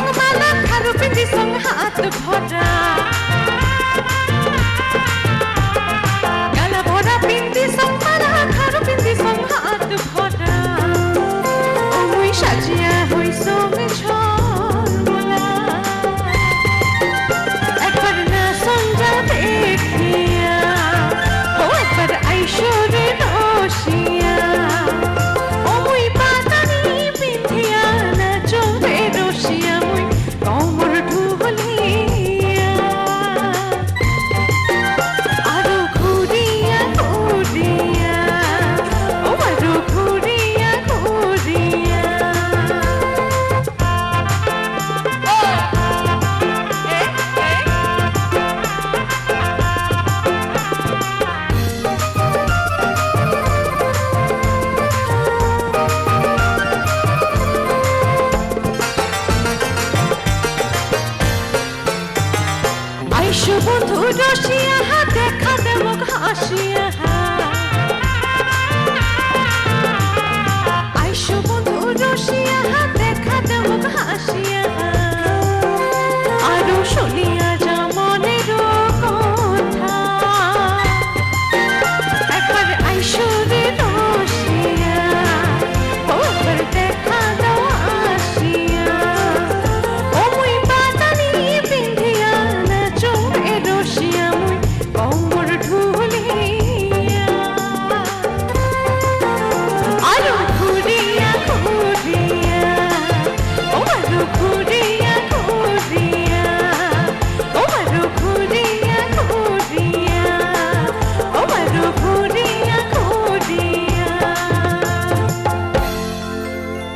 সঙ্গ মালা খারু পিন্দি সঙ্গ হাত ভরা রসিয়া দেখা দেব হাসিয়া